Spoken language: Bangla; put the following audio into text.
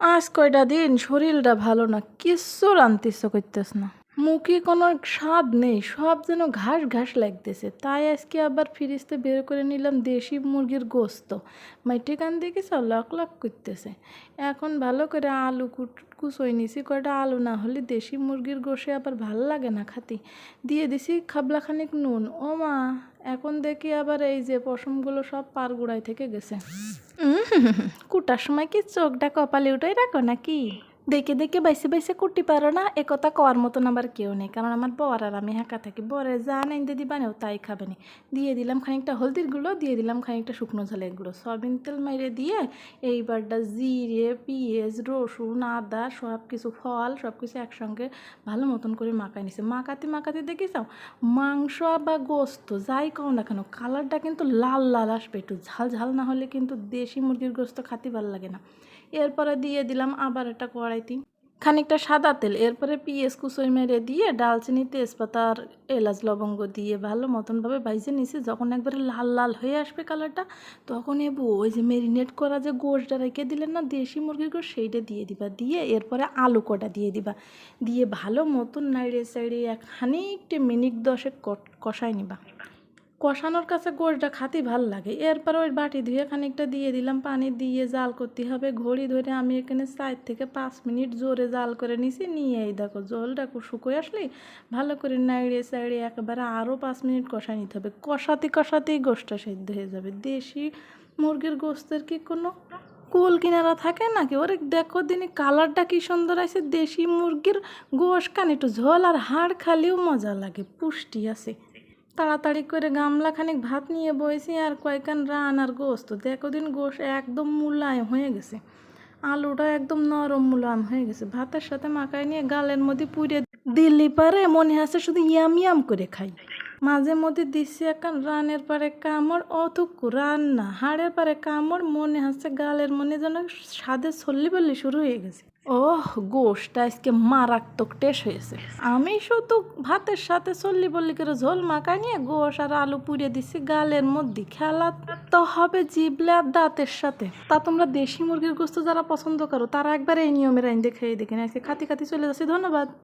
আজ কয়টা দিন শরীরটা ভালো না, কিচ্ছু রানতে ইচ্ছা করতেছ না। মুখে কোনো স্বাদ নেই, সব যেন ঘাস ঘাস লাগতেছে। তাই আজকে আবার ফ্রিজতে বের করে নিলাম দেশি মুরগির গোস্ত। মাইটে কান দেখেছ লক লক করতেছে। এখন ভালো করে আলু কুট কুচোই নিছি, কয়টা আলু না হলে দেশি মুরগির গোশে আবার ভালো লাগে না খাতি। দিয়ে দিছি খাবলাখানিক নুন। ও মা এখন দেখি আবার এই যে পশমগুলো সব পার গোড়ায় থেকে গেছে। কুটার সময় কি চোখটা কপালে উঠাই রাখো নাকি? দেখে দেখে বাইসে বাইসে কুটি পারো না, এ কথা কওয়ার মতন আবার কেউ নেই। কারণ আমার বর আর আমি হাঁকা থাকি। বরে যা নাই দিদি বানেও তাই খাবে নি। দিয়ে দিলাম খানিকটা হলদির গুঁড়ো, দিয়ে দিলাম খানিকটা শুকনো ঝালের গুঁড়ো। সয়াবিন তেল মাইরে দিয়ে এইবারটা জিরে, পেঁয়াজ, রসুন, আদা সব কিছু ফল সব কিছু একসঙ্গে ভালো মতন করে মাখাই নিছে। মাখাতে মাখাতে দেখি যাও মাংস বা গোস্ত যাই কও না কেন, কালারটা কিন্তু লাল লাল আসবে। একটু ঝাল ঝাল না হলে কিন্তু দেশি মুরগির গোস্ত খাতে ভালো লাগে না। এরপরে দিয়ে দিলাম আবার একটা কড়াইতে খানিকটা সাদা তেল, এরপরে পেঁয়াজ কুচোই মেরে দিয়ে ডালচিনি তেজপাতা আর এলাচ, লবঙ্গ দিয়ে ভালো মতনভাবে ভাইজে নিছি। যখন একবারে লাল লাল হয়ে আসবে কালারটা, তখন এবু ওই যে মেরিনেট করা যে গোশটা রেখে দিলেন না, দেশি মুরগির গোশ, সেইটা দিয়ে দিবা। দিয়ে এরপরে আলু কটা দিয়ে দিবা। দিয়ে ভালো মতন নাড়িয়ে চাড়িয়ে এক খানিকটা মিনিট দশেক কষাই নিবা। কষানোর কাছে গোশটা খাতি ভালো লাগে। এরপর ওই বাটি ধুয়ে খানিকটা দিয়ে দিলাম, পানি দিয়ে জাল করতে হবে। ঘড়ি ধরে আমি এখানে চার থেকে পাঁচ মিনিট জোরে জাল করে নিছি। নিয়ে এই দেখো জলটা শুকোয় আসলেই ভালো করে নাড়িয়ে চাড়িয়ে একেবারে আরও পাঁচ মিনিট কষাই নিতে হবে। কষাতে কষাতেই গোশটা সেদ্ধ হয়ে যাবে। দেশি মুরগির গোস্তের কি কোনো কুল কিনারা থাকে নাকি? ওরে দেখো দিনে কালারটা কি সুন্দর আছে। দেশি মুরগির গোশ, কান একটু ঝোল আর হাড় খালিও মজা লাগে। পুষ্টি আছে। তাড়াতাড়ি করে গামলা খানিক ভাত নিয়ে বইছি আর কয়েকখান রান আর গোস্ত। তো দিন গোস একদম মুলায়ম হয়ে গেছে। আলুটা একদম নরম মুলায়ম হয়ে গেছে। ভাতের সাথে মাখায় নিয়ে গালের মধ্যে পুড়ে দিল্লি পারে, মনে আছে শুধু ইয়াম ইয়াম করে খাই। মাঝে মধ্যে দিচ্ছি এখন রানের পারে কামড়, অতুকু রান না। হাড়ের পারে কামড়, মনে হচ্ছে গালের মনে যেন স্বাদে ছল্লি বললি শুরু হয়ে গেছে। ওহ, গোশটা আজকে মারাত্মক টেস্ট হয়েছে। আমি শুধু ভাতের সাথে চল্লি বল্লি করে ঝোল মাখা নিয়ে গোশ আর আলু পুড়িয়ে দিচ্ছি গালের মধ্যে। খেলা তো হবে জিবলে আর দাঁতের সাথে। তা তোমরা দেশি মুরগির গোস্ত যারা পছন্দ করো, তারা একবার এই নিয়মের আইন দেখে দেখে আজকে খাতি খাতি চলে যাচ্ছি। ধন্যবাদ।